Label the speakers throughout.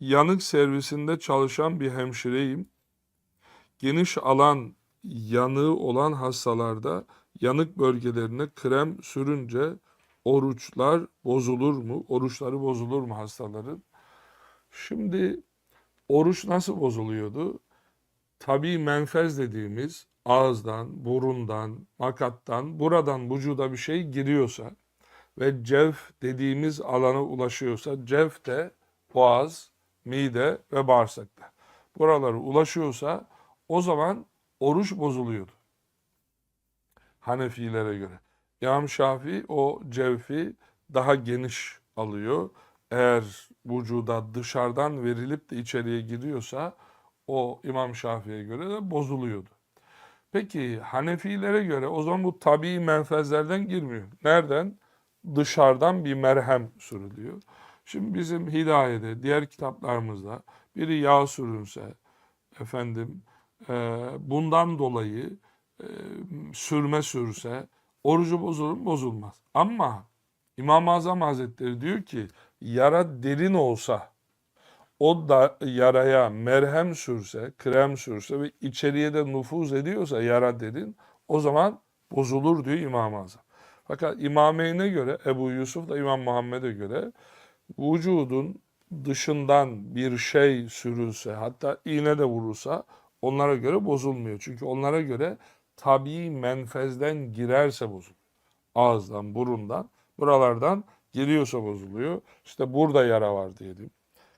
Speaker 1: yanık servisinde çalışan bir hemşireyim. Geniş alan yanığı olan hastalarda yanık bölgelerine krem sürünce oruçlar bozulur mu? Oruçları bozulur mu hastaların? Şimdi oruç nasıl bozuluyordu? Tabii menfez dediğimiz ağızdan, burundan, makattan, buradan vücuda bir şey giriyorsa ve cevf dediğimiz alana ulaşıyorsa, cevf de boğaz, mide ve bağırsakta. Buralara ulaşıyorsa o zaman oruç bozuluyordu. Hanefilere göre. İmam Şafii o cevfi daha geniş alıyor. Eğer vücuda dışarıdan verilip de içeriye giriyorsa o İmam Şafii'ye göre de bozuluyordu. Peki Hanefilere göre o zaman bu tabii menfezlerden girmiyor. Nereden? Dışarıdan bir merhem sürülüyor. Şimdi bizim Hidaye'de, diğer kitaplarımızda biri yağ sürünse, efendim e, bundan dolayı e, sürme sürse orucu bozulur mu? Bozulmaz. Ama İmam-ı Azam Hazretleri diyor ki yara derin olsa o da yaraya merhem sürse, krem sürse ve içeriye de nüfuz ediyorsa yara derin o zaman bozulur diyor İmam-ı Azam. Fakat İmameyn'e göre Ebu Yusuf da İmam Muhammed'e göre vücudun dışından bir şey sürülse hatta iğne de vurulsa onlara göre bozulmuyor. Çünkü onlara göre tabii menfezden girerse bozuluyor. Ağızdan, burundan, buralardan giriyorsa bozuluyor. İşte burada yara var diyelim.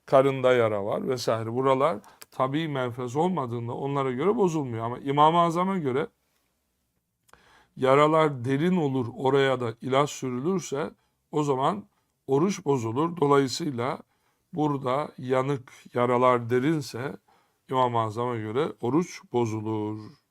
Speaker 1: Karında yara var vesaire. Buralar tabii menfez olmadığında onlara göre bozulmuyor. Ama İmam-ı Azam'a göre yaralar derin olur oraya da ilaç sürülürse o zaman oruç bozulur. Dolayısıyla burada yanık yaralar derinse İmam-ı Azam'a göre oruç bozulur.